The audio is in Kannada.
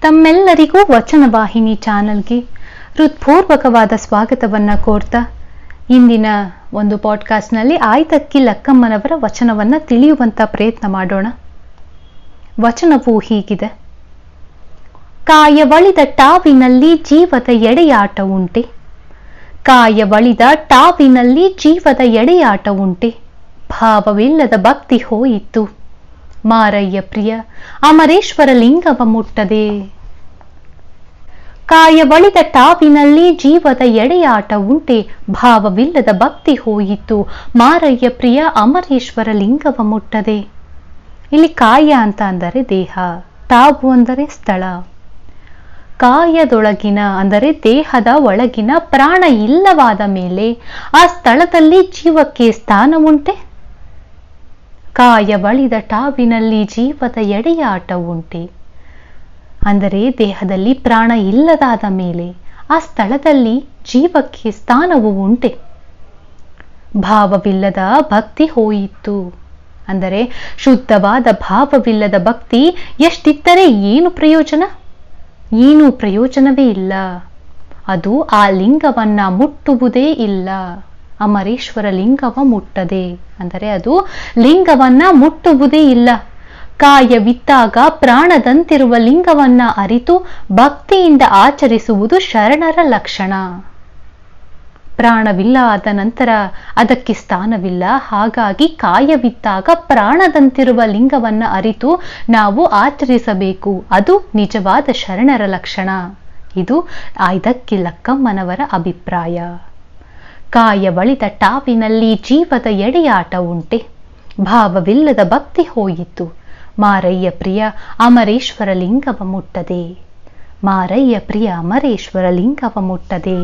ತಮ್ಮೆಲ್ಲರಿಗೂ ವಚನ ವಾಹಿನಿ ಚಾನಲ್ಗೆ ಹೃತ್ಪೂರ್ವಕವಾದ ಸ್ವಾಗತವನ್ನ ಕೋರ್ತಾ ಇಂದಿನ ಒಂದು ಪಾಡ್ಕಾಸ್ಟ್ನಲ್ಲಿ ಆಯ್ತಕ್ಕಿ ಲಕ್ಕಮ್ಮನವರ ವಚನವನ್ನ ತಿಳಿಯುವಂತ ಪ್ರಯತ್ನ ಮಾಡೋಣ. ವಚನವು ಹೀಗಿದೆ. ಕಾಯವಳಿದ ಟಾವಿನಲ್ಲಿ ಜೀವದ ಎಡೆಯಾಟ ಉಂಟೆ. ಕಾಯವಳಿದ ಟಾವಿನಲ್ಲಿ ಜೀವದ ಎಡೆಯಾಟ ಉಂಟೆ. ಭಾವವಿಲ್ಲದ ಭಕ್ತಿ ಹೋಯಿತು. ಮಾರಯ್ಯ ಪ್ರಿಯ, ಅಮರೇಶ್ವರ ಲಿಂಗವ ಮುಟ್ಟದೆ. ಕಾಯವಳಿದ ಟಾವಿನಲ್ಲಿ ಜೀವದ ಎಡೆಯಾಟ ಉಂಟೆ, ಭಾವವಿಲ್ಲದ ಭಕ್ತಿ ಹೋಯಿತು. ಮಾರಯ್ಯ ಪ್ರಿಯ, ಅಮರೇಶ್ವರ ಲಿಂಗವ ಮುಟ್ಟದೆ. ಇಲ್ಲಿ ಕಾಯ ಅಂತ ಅಂದರೆ ದೇಹ ತಾವು ಅಂದರೆ ಸ್ಥಳ. ಕಾಯದೊಳಗಿನ ಅಂದರೆ ದೇಹದ ಒಳಗಿನ ಪ್ರಾಣ ಇಲ್ಲವಾದ ಮೇಲೆ ಆ ಸ್ಥಳದಲ್ಲಿ ಜೀವಕ್ಕೆ ಸ್ಥಾನ ಉಂಟೆ ಕಾಯವಳಿದ ಟಾವಿನಲ್ಲಿ ಜೀವದ ಎಡೆಯಾಟ ಉಂಟೆ. ಅಂದರೆ ದೇಹದಲ್ಲಿ ಪ್ರಾಣ ಇಲ್ಲದಾದ ಮೇಲೆ ಆ ಸ್ಥಳದಲ್ಲಿ ಜೀವಕ್ಕೆ ಸ್ಥಾನವು ಉಂಟೆ. ಭಾವವಿಲ್ಲದ ಭಕ್ತಿ ಹೋಯಿತು. ಅಂದರೆ ಶುದ್ಧವಾದ ಭಾವವಿಲ್ಲದ ಭಕ್ತಿ ಎಷ್ಟಿದ್ದರೆ ಏನು ಪ್ರಯೋಜನ? ಏನು ಪ್ರಯೋಜನವೇ ಇಲ್ಲ. ಅದು ಆ ಲಿಂಗವನ್ನ ಮುಟ್ಟುವುದೇ ಇಲ್ಲ. ಅಮರೇಶ್ವರ ಲಿಂಗವ ಮುಟ್ಟದೆ. ಅಂದರೆ ಅದು ಲಿಂಗವನ್ನ ಮುಟ್ಟುವುದೇ ಇಲ್ಲ. ಕಾಯವಿದ್ದಾಗ ಪ್ರಾಣದಂತಿರುವ ಲಿಂಗವನ್ನ ಅರಿತು ಭಕ್ತಿಯಿಂದ ಆಚರಿಸುವುದು ಶರಣರ ಲಕ್ಷಣ. ಪ್ರಾಣವಿಲ್ಲ ಆದ ನಂತರ ಅದಕ್ಕೆ ಸ್ಥಾನವಿಲ್ಲ. ಹಾಗಾಗಿ ಕಾಯವಿದ್ದಾಗ ಪ್ರಾಣದಂತಿರುವ ಲಿಂಗವನ್ನ ಅರಿತು ನಾವು ಆಚರಿಸಬೇಕು. ಅದು ನಿಜವಾದ ಶರಣರ ಲಕ್ಷಣ. ಇದು ಇದಕ್ಕೆ ಲಕ್ಕಮ್ಮನವರ ಅಭಿಪ್ರಾಯ. ಕಾಯವಳಿದ ಟಾವಿನಲ್ಲಿ ಜೀವದ ಎಡೆಯಾಟ ಉಂಟೆ. ಭಾವವಿಲ್ಲದ ಭಕ್ತಿ ಹೋಯಿತು. ಮಾರಯ್ಯ ಪ್ರಿಯ, ಅಮರೇಶ್ವರ ಲಿಂಗವ ಮುಟ್ಟದೆ. ಮಾರಯ್ಯ ಪ್ರಿಯ, ಅಮರೇಶ್ವರ ಲಿಂಗವ ಮುಟ್ಟದೆ.